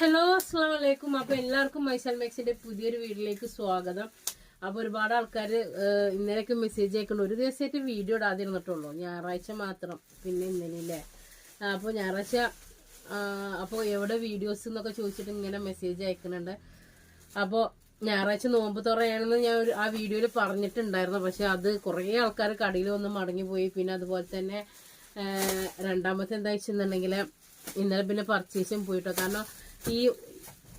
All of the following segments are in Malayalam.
ഹലോ അസ്സാം വലൈക്കും അപ്പോൾ എല്ലാവർക്കും മൈസൽ മെക്സിന്റെ പുതിയൊരു വീഡിയോയിലേക്ക് സ്വാഗതം. അപ്പോൾ ഒരുപാട് ആൾക്കാർ ഇന്നലെയൊക്കെ മെസ്സേജ് അയക്കണം ഒരു ദിവസമായിട്ട് വീഡിയോ ഇടാതിരുന്നിട്ടുള്ളൂ ഞായറാഴ്ച മാത്രം. പിന്നെ ഇന്നലെ അപ്പോൾ ഞായറാഴ്ച അപ്പോൾ എവിടെ വീഡിയോസ് എന്നൊക്കെ ചോദിച്ചിട്ട് ഇങ്ങനെ മെസ്സേജ് അയക്കുന്നുണ്ട്. അപ്പോൾ ഞായറാഴ്ച നോമ്പ് തുറയാണെന്ന് ഞാൻ ഒരു ആ വീഡിയോയിൽ പറഞ്ഞിട്ടുണ്ടായിരുന്നു. പക്ഷെ അത് കുറേ ആൾക്കാർ കടയിൽ വന്ന് മടങ്ങിപ്പോയി. പിന്നെ അതുപോലെ തന്നെ രണ്ടാമത്തെ എന്താ വെച്ചെന്നുണ്ടെങ്കിൽ ഇന്നലെ പിന്നെ പർച്ചേസും പോയിട്ടോ. കാരണം ഈ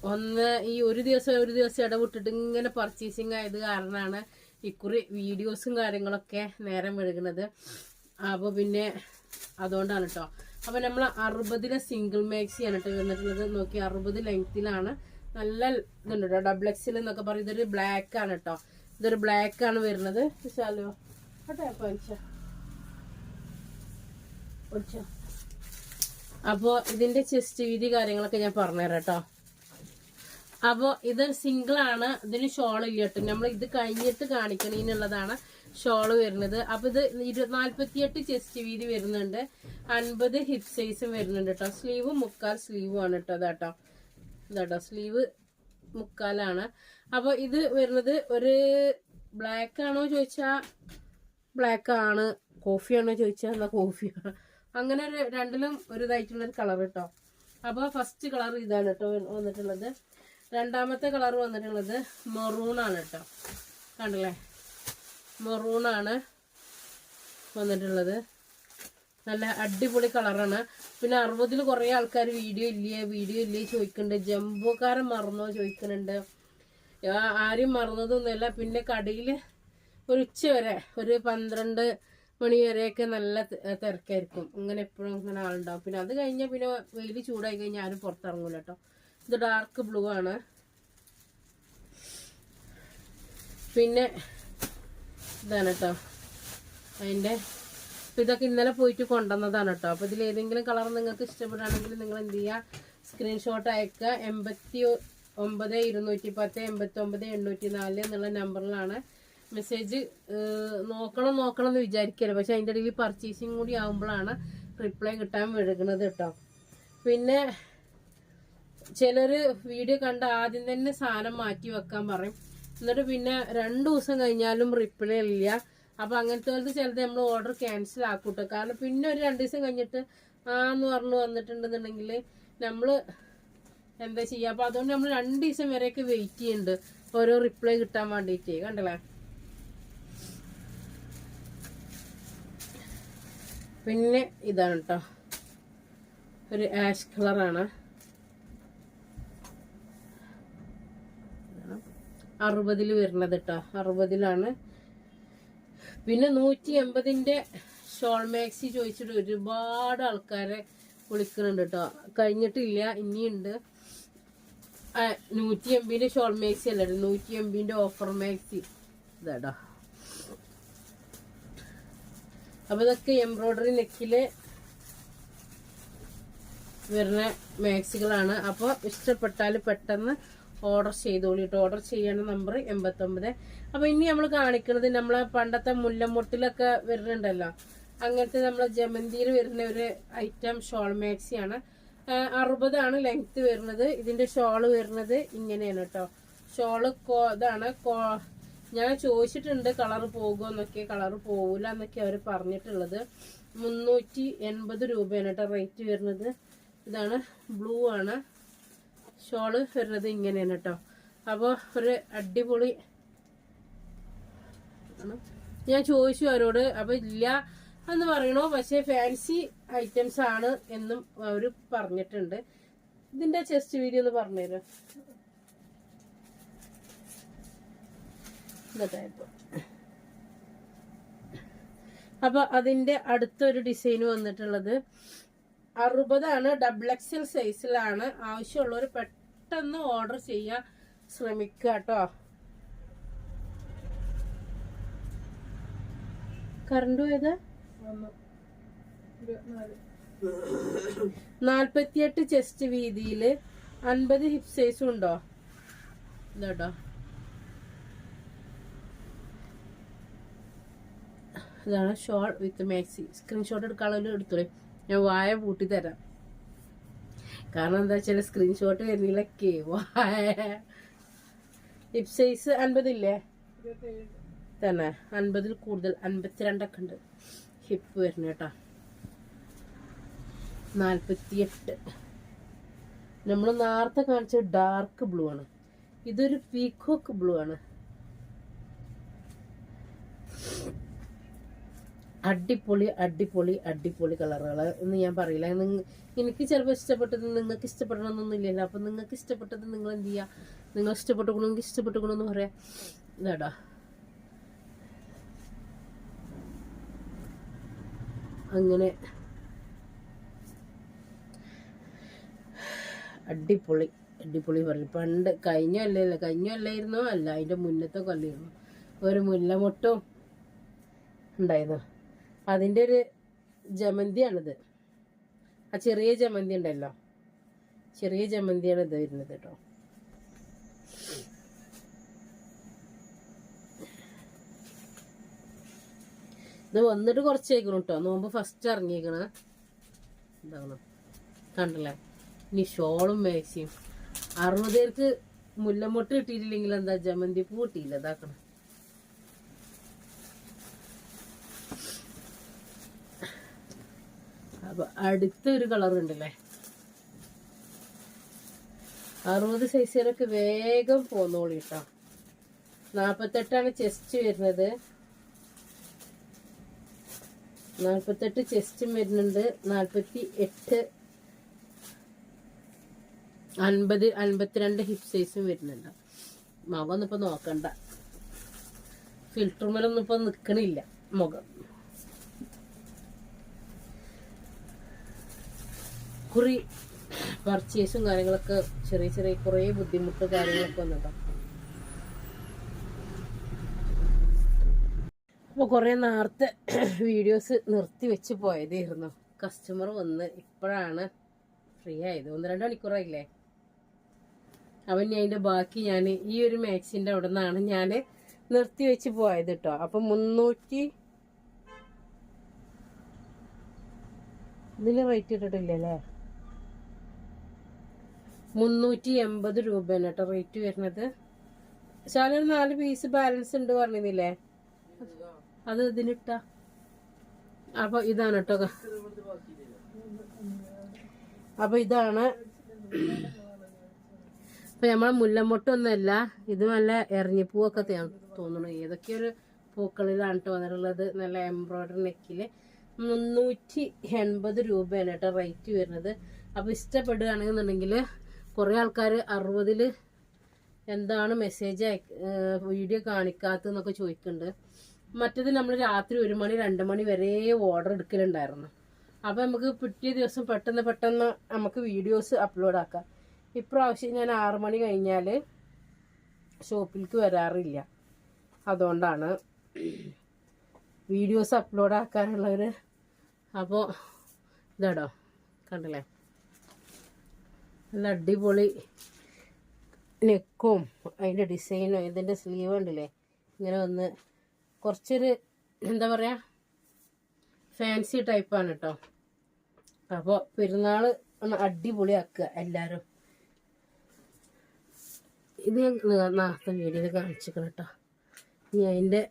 ഒന്ന് ഈ ഒരു ദിവസം ഒരു ദിവസം ഇടവിട്ടിട്ട് ഇങ്ങനെ പർച്ചേസിങ് ആയത് കാരണമാണ് ഇക്കുറി വീഡിയോസും കാര്യങ്ങളൊക്കെ നേരം വഴുകുന്നത് അപ്പോൾ പിന്നെ അതുകൊണ്ടാണ് കേട്ടോ അപ്പോൾ നമ്മൾ അറുപതിലെ സിംഗിൾ മാക്സിയാണ് കേട്ടോ വന്നിട്ടുള്ളത്. നോക്കി അറുപത് ലെങ്ത്തിലാണ് നല്ല ഇതുണ്ട് കേട്ടോ ഡബിൾ എക്സിൽ എന്നൊക്കെ പറയും. ഇതൊരു ബ്ലാക്ക് ആണ് കേട്ടോ ഇതൊരു ബ്ലാക്ക് ആണ് വരുന്നത്. വിശാലോ അതെ അപ്പോൾ ഒഴിച്ചോ അപ്പോൾ ഇതിന്റെ ചെസ്റ്റ് വീതി കാര്യങ്ങളൊക്കെ ഞാൻ പറഞ്ഞുതരാം കേട്ടോ. അപ്പോൾ ഇത് സിംഗിൾ ആണ്. ഇതിന് ഷോൾ ഇല്ല കേട്ടോ. നമ്മൾ ഇത് കഴിഞ്ഞിട്ട് കാണിക്കണീന്നുള്ളതാണ് ഷോൾ വരുന്നത്. അപ്പൊ ഇത് നാല്പത്തിയെട്ട് ചെസ്റ്റ് വീതി വരുന്നുണ്ട്. അൻപത് ഹിപ് സൈസും വരുന്നുണ്ട് കേട്ടോ. സ്ലീവ് മുക്കാൽ സ്ലീവും ആണ് കേട്ടോ അതാട്ടോ ഇതാട്ടോ. സ്ലീവ് മുക്കാലാണ്. അപ്പോൾ ഇത് വരുന്നത് ഒരു ബ്ലാക്ക് ആണോ ചോദിച്ചാ ബ്ലാക്ക് ആണ്. കോഫി ആണോ ചോദിച്ചാൽ എന്നാ കോഫിയാണ് അങ്ങനെ ഒരു രണ്ടിലും ഒരു ഇതായിട്ടുള്ള ഒരു കളർ കേട്ടോ അപ്പോൾ ഫസ്റ്റ് കളർ ഇതാണ് കേട്ടോ വന്നിട്ടുള്ളത്. രണ്ടാമത്തെ കളർ വന്നിട്ടുള്ളത് മെറൂണാണ് കേട്ടോ കണ്ടില്ലേ? മെറൂണാണ് വന്നിട്ടുള്ളത്. നല്ല അടിപൊളി കളറാണ് പിന്നെ അറുപതിൽ കുറേ ആൾക്കാർ വീഡിയോ ഇല്ലേ? വീഡിയോ ഇല്ലേ? ചോദിക്കുന്നുണ്ട് ജംബോക്കാരൻ മറന്നോ ചോദിക്കുന്നുണ്ട് ആരും മറന്നതൊന്നുമില്ല. പിന്നെ കടയിൽ ഒരു ഉച്ച വരെ ഒരു പന്ത്രണ്ട് മണി വരെയൊക്കെ നല്ല തിരക്കായിരിക്കും. ഇങ്ങനെ എപ്പോഴും ഇങ്ങനെ ആളുണ്ടാവും. പിന്നെ അത് കഴിഞ്ഞാൽ പിന്നെ വെയിൽ ചൂടായി കഴിഞ്ഞാൽ ആരും പുറത്തിറങ്ങൂല കേട്ടോ. ഇത് ഡാർക്ക് ബ്ലൂ ആണ്. പിന്നെ ഇതാണ് കേട്ടോ അതിന്റെ ഇതൊക്കെ ഇന്നലെ പോയിട്ട് കൊണ്ടുവന്നതാണ് കേട്ടോ അപ്പോൾ ഇതിൽ ഏതെങ്കിലും കളർ നിങ്ങൾക്ക് ഇഷ്ടപ്പെടുകയാണെങ്കിൽ നിങ്ങൾ എന്ത് ചെയ്യുക സ്ക്രീൻഷോട്ട് അയക്കുക എൺപത്തി ഒമ്പത് ഇരുന്നൂറ്റി പത്ത് എൺപത്തി ഒമ്പത് എണ്ണൂറ്റി നാല് എന്നുള്ള നമ്പറിലാണ് മെസ്സേജ് നോക്കണം നോക്കണം എന്ന് വിചാരിക്കരുത് പക്ഷെ അതിന്റെ ഇടയിൽ പർച്ചേസിങ് കൂടി ആകുമ്പോഴാണ് റിപ്ലൈ കിട്ടാൻ വിഴുകണത് കേട്ടോ. പിന്നെ ചിലർ വീഡിയോ കണ്ട് ആദ്യം തന്നെ സാധനം മാറ്റി വെക്കാൻ പറയും. എന്നിട്ട് പിന്നെ രണ്ട് ദിവസം കഴിഞ്ഞാലും റിപ്ലൈ ഇല്ല. അപ്പം അങ്ങനത്തെ പോലത്തെ ചിലത് നമ്മൾ ഓർഡർ ക്യാൻസൽ ആക്കൂട്ടോ കാരണം പിന്നെ ഒരു രണ്ട് ദിവസം കഴിഞ്ഞിട്ട് ആന്ന് പറഞ്ഞു വന്നിട്ടുണ്ടെന്നുണ്ടെങ്കിൽ നമ്മൾ എന്താ ചെയ്യുക അപ്പം അതുകൊണ്ട് നമ്മൾ രണ്ട് ദിവസം വരെയൊക്കെ വെയിറ്റ് ചെയ്യുന്നുണ്ട്. ഓരോ റിപ്ലൈ കിട്ടാൻ വേണ്ടിയിട്ട്. കണ്ടല്ലേ? പിന്നെ ഇതാണ് കേട്ടോ ഒരു ആഷ് കളറാണ് അറുപതിൽ വരുന്നത് കേട്ടോ അറുപതിലാണ്. പിന്നെ നൂറ്റി എൺപതിന്റെ ഷോൾ മാക്സി ചോദിച്ചിട്ട് ഒരുപാട് ആൾക്കാരെ വിളിക്കുന്നുണ്ട് കേട്ടോ കഴിഞ്ഞിട്ടില്ല ഇനിയുണ്ട്. നൂറ്റി എൺപതിന്റെ ഷോൾ മാക്സി അല്ല നൂറ്റി എൺപതിന്റെ ഓഫർ മാക്സി ഇതാട്ടോ അപ്പൊ ഇതൊക്കെ എംബ്രോയിഡറി നെക്കിൽ വരുന്ന മാക്സികളാണ്. അപ്പോൾ ഇഷ്ടപ്പെട്ടാൽ പെട്ടെന്ന് ഓർഡർ ചെയ്തോളൂ ഓർഡർ ചെയ്യണ നമ്പർ എൺപത്തൊമ്പത്. അപ്പൊ ഇനി നമ്മൾ കാണിക്കുന്നത് നമ്മളെ പണ്ടത്തെ മുല്ലമുട്ടിലൊക്കെ വരുന്നുണ്ടല്ലോ. അങ്ങനത്തെ നമ്മളെ ജമന്തിയിൽ വരുന്ന ഒരു ഐറ്റം ഷോൾ മാക്സിയാണ്. അറുപതാണ് ലെങ്ത് വരുന്നത്. ഇതിന്റെ ഷോൾ വരുന്നത് ഇങ്ങനെയാണ് കേട്ടോ ഷോൾ ഇതാണ് ഞാൻ ചോദിച്ചിട്ടുണ്ട് കളർ പോകുമെന്നൊക്കെ കളർ പോകില്ല എന്നൊക്കെ അവർ പറഞ്ഞിട്ടുള്ളത്. മുന്നൂറ്റി എൺപത് രൂപയാണ് കേട്ടോ റേറ്റ് വരുന്നത്. ഇതാണ് ബ്ലൂ ആണ്. ഷോൾ വരുന്നത് ഇങ്ങനെയാണ് കേട്ടോ. അപ്പോൾ ഒരു അടിപൊളി ഞാൻ ചോദിച്ചു അവരോട് അപ്പോൾ ഇല്ല എന്ന് പറയണോ. പക്ഷേ ഫാൻസി ഐറ്റംസ് ആണ് എന്നും അവർ പറഞ്ഞിട്ടുണ്ട്. ഇതിന്റെ ചെസ്റ്റ് വീഡിയോ ഒന്ന് പറഞ്ഞുതരാം? അപ്പൊ അതിന്റെ അടുത്തൊരു ഡിസൈൻ വന്നിട്ടുള്ളത് അറുപതാണ് ഡബിൾ എക്സൽ സൈസിലാണ് ആവശ്യമുള്ളവർ പെട്ടെന്ന് ഓർഡർ ചെയ്യാൻ ശ്രമിക്കുക കേട്ടോ കറണ്ട് പോയത്? നാൽപ്പത്തിയെട്ട് ചെസ്റ്റ് വീതിയിൽ അൻപത് ഹിപ് സൈസും ഉണ്ടോ? ഇതാട്ടോ ഇതാണ് ഷോൾ വിത്ത് മാക്സി. സ്ക്രീൻഷോട്ട് എടുക്കാനുള്ള എടുത്തോളെ ഞാൻ വായ പൂട്ടി തരാം. കാരണം എന്താ വെച്ചാൽ സ്ക്രീൻഷോട്ട് വരുന്നില്ലൊക്കെ ഹിപ് സൈസ് അൻപതില്ലേ? തന്നെ. അൻപതിൽ കൂടുതൽ. അൻപത്തിരണ്ടൊക്കെ ഉണ്ട്. ഹിപ്പ് വരുന്ന കേട്ടോ. നാൽപ്പത്തിയെട്ട് നമ്മൾ നേരത്തെ കാണിച്ച ഡാർക്ക് ബ്ലൂ ആണ്. ഇതൊരു പീക്കോക്ക് ബ്ലൂ ആണ്. അടിപൊളി അടിപൊളി അടിപൊളി കളറുകൾ എന്ന് ഞാൻ പറയില്ല. എനിക്ക് ചിലപ്പോൾ ഇഷ്ടപ്പെട്ടത് നിങ്ങൾക്ക് ഇഷ്ടപ്പെടണമെന്നൊന്നും ഇല്ലല്ലോ അപ്പം നിങ്ങൾക്ക് ഇഷ്ടപ്പെട്ടത് നിങ്ങൾ എന്ത് ചെയ്യുക നിങ്ങൾ ഇഷ്ടപ്പെട്ടുകൊണ്ടെങ്കിൽ ഇഷ്ടപ്പെട്ടുകൊണ്ടെന്ന് പറയാം. ഇതാടാ. അങ്ങനെ. അടിപൊളി അടിപൊളി പറയും. പണ്ട് കഴിഞ്ഞ അല്ലല്ലോ കഴിഞ്ഞ അല്ലായിരുന്നോ അല്ല അതിന്റെ മുന്നത്തെ കൊല്ലായിരുന്നു. ഒരു മുല്ലമൊട്ടും ഉണ്ടായിരുന്നു. അതിന്റെ ഒരു ജമന്തിയാണിത്. ആ ചെറിയ ജമന്തി ഉണ്ടല്ലോ. ചെറിയ ജമന്തിയാണ് ഇത് വരുന്നത് കേട്ടോ. ഇത് വന്നിട്ട് കുറച്ചേക്കണം കേട്ടോ. നോമ്പ് ഫസ്റ്റ് ഇറങ്ങിയേക്കണ. എന്താണ് കണ്ടല്ലേ? ഇനി ഷോളും മേശയും അറുപതേർക്ക് മുല്ലമൊട്ട് കിട്ടിയിട്ടില്ലെങ്കിൽ എന്താ ജമന്തി പൂ കിട്ടിയില്ല. ഇതാക്കണം. അപ്പൊ അടുത്ത ഒരു കളർ ഉണ്ടല്ലേ? അറുപത് സൈസുകാരൊക്കെ വേഗം പോന്നോളി കേട്ടോ നാപ്പത്തെട്ടാണ് ചെസ്റ്റ് വരുന്നത്. നാൽപ്പത്തെട്ട് ചെസ്റ്റും വരുന്നുണ്ട്. നാൽപ്പത്തി എട്ട് അൻപത് അൻപത്തിരണ്ട് ഹിപ്പ് സൈസും വരുന്നുണ്ട്. മുഖമൊന്നും നോക്കണ്ട. നോക്കണ്ട ഫിൽറ്റർമേലൊന്നും ഇപ്പൊ നിക്കണില്ല മുഖം. കുറി പർച്ചേസും കാര്യങ്ങളൊക്കെ ചെറിയ ചെറിയ കുറേ ബുദ്ധിമുട്ട് കാര്യങ്ങളൊക്കെ വന്നിട്ടോ. അപ്പോൾ കുറേ നേരത്തെ വീഡിയോസ് നിർത്തി വെച്ച് പോയതായിരുന്നു. കസ്റ്റമർ വന്ന് ഇപ്പോഴാണ് ഫ്രീ ആയത്. ഒന്ന് രണ്ട് മണിക്കൂറായില്ലേ? അവൻ ഞാൻ അതിന്റെ ബാക്കി ഞാൻ ഈ ഒരു മാക്സിന്റെ അവിടെ നിന്നാണ് ഞാൻ നിർത്തി വെച്ച് പോയത് കേട്ടോ അപ്പം മുന്നൂറ്റി ഇതിൽ റേറ്റ് ഇട്ടിട്ടില്ലല്ലേ? മുന്നൂറ്റി എൺപത് രൂപയാണ് കേട്ടോ റേറ്റ് വരുന്നത്. ശാല നാല് പീസ് ബാലൻസ് ഉണ്ട് പറഞ്ഞില്ലേ അത് ഇതിനിട്ട. അപ്പൊ ഇതാണ് കേട്ടോ. അപ്പൊ ഇതാണ്. അപ്പൊ നമ്മളെ മുല്ലമൊട്ടൊന്നുമല്ല ഇത് നല്ല എറിഞ്ഞിപ്പൂവൊക്കെ തോന്നുന്നു ഏതൊക്കെ ഒരു പൂക്കളിലാണ് കേട്ടോ വന്നിട്ടുള്ളത്. നല്ല എംബ്രോയിഡറി നെക്കിൽ മുന്നൂറ്റി എൺപത് രൂപയാണ് കേട്ടോ റേറ്റ് വരുന്നത്. അപ്പൊ ഇഷ്ടപ്പെടുകയാണെന്നുണ്ടെങ്കിൽ കുറെ ആൾക്കാർ അറുപതിൽ എന്താണ് മെസ്സേജ് വീഡിയോ കാണിക്കാത്തതെന്നൊക്കെ ചോദിക്കുന്നുണ്ട് മറ്റത് നമ്മൾ രാത്രി ഒരു മണി രണ്ട് മണി വരെ ഓർഡർ എടുക്കലുണ്ടായിരുന്നു. അപ്പോൾ നമുക്ക് പിറ്റേ ദിവസം പെട്ടെന്ന് പെട്ടെന്ന് നമുക്ക് വീഡിയോസ് അപ്ലോഡ് ആക്കാം. ഇപ്രാവശ്യം ഞാൻ ആറ് മണി കഴിഞ്ഞാൽ ഷോപ്പിലേക്ക് വരാറില്ല. അതുകൊണ്ടാണ് വീഡിയോസ് അപ്ലോഡ് ആക്കാനുള്ളവർ അപ്പോൾ ഇതാടോ കണ്ടില്ലേ? നല്ല അടിപൊളി നെക്കും അതിന്റെ ഡിസൈനും ഇതിന്റെ സ്ലീവ് ഉണ്ടല്ലേ? ഇങ്ങനെ ഒന്ന് കുറച്ചൊരു എന്താ പറയുക ഫാൻസി ടൈപ്പാണ് കേട്ടോ അപ്പോൾ പെരുന്നാൾ ഒന്ന് അടിപൊളിയാക്കുക എല്ലാവരും ഇത് നാളത്തെ വീഡിയോയിൽ കാണിച്ചിരിക്കണം കേട്ടോ ഇനി അതിന്റെ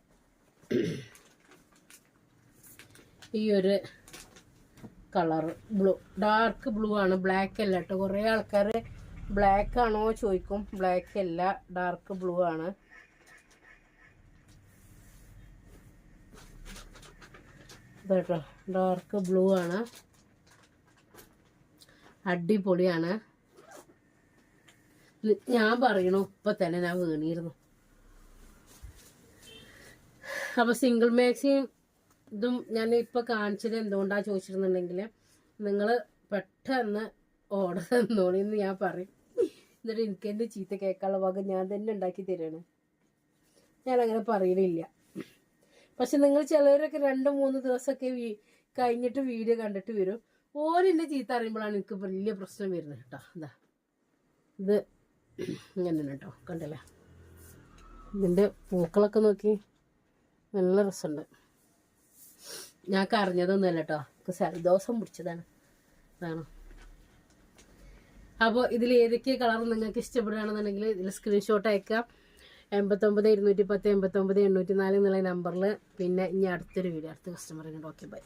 ഈ ഒരു കളർ ബ്ലൂ ഡാർക്ക് ബ്ലൂ ആണ് ബ്ലാക്ക് അല്ല കേട്ടോ കുറേ ആൾക്കാർ ബ്ലാക്ക് ആണോ ചോദിക്കും ബ്ലാക്ക് അല്ല ഡാർക്ക് ബ്ലൂ ആണ്. കേട്ടോ ഡാർക്ക് ബ്ലൂ ആണ്. അടിപൊളിയാണ്. ഞാൻ പറയണു ഇപ്പം തന്നെ ഞാൻ വീണിരുന്നു. അപ്പം സിംഗിൾ മാക്സിയും ഇതും ഞാൻ ഇപ്പൊ കാണിച്ചത് എന്തുകൊണ്ടാ ചോദിച്ചിരുന്നുണ്ടെങ്കിൽ നിങ്ങൾ പെട്ടെന്ന് ഓർഡർ തന്നോളി എന്ന് ഞാൻ പറയും. എന്നിട്ട് എനിക്ക് എന്റെ ചീത്ത കേൾക്കാനുള്ള വക ഞാൻ തന്നെ ഉണ്ടാക്കി തരാണ്. അങ്ങനെ പറയണില്ല പക്ഷെ നിങ്ങൾ ചിലവരൊക്കെ രണ്ട് മൂന്ന് ദിവസമൊക്കെ കഴിഞ്ഞിട്ട് വീഡിയോ കണ്ടിട്ട് വരും. ഓരെന്നെ ചീത്ത അറിയുമ്പോഴാണ് എനിക്ക് വലിയ പ്രശ്നം വരുന്നത് കേട്ടോ. അതാ ഇത് ഇങ്ങനെ കേട്ടോ. കണ്ടല്ലേ? ഇതിന്റെ പൂക്കളൊക്കെ നോക്കി നല്ല രസമുണ്ട്. ഞാൻ കറിഞ്ഞതൊന്നുമല്ല കേട്ടോ എനിക്ക് സൽദോഷം പിടിച്ചതാണ്. അതാണ് അപ്പോൾ ഇതിൽ ഏതൊക്കെ കളർ നിങ്ങൾക്ക് ഇഷ്ടപ്പെടുകയാണെന്നുണ്ടെങ്കിൽ ഇതിൽ സ്ക്രീൻഷോട്ട് അയക്കാം. എൺപത്തൊമ്പത് ഇരുന്നൂറ്റി പത്ത് എൺപത്തൊമ്പത് എണ്ണൂറ്റി നാല് എന്നുള്ള നമ്പറിൽ പിന്നെ ഇനി അടുത്തൊരു വീഡിയോ അടുത്ത കസ്റ്റമറിനോട് ഓക്കെ ബൈ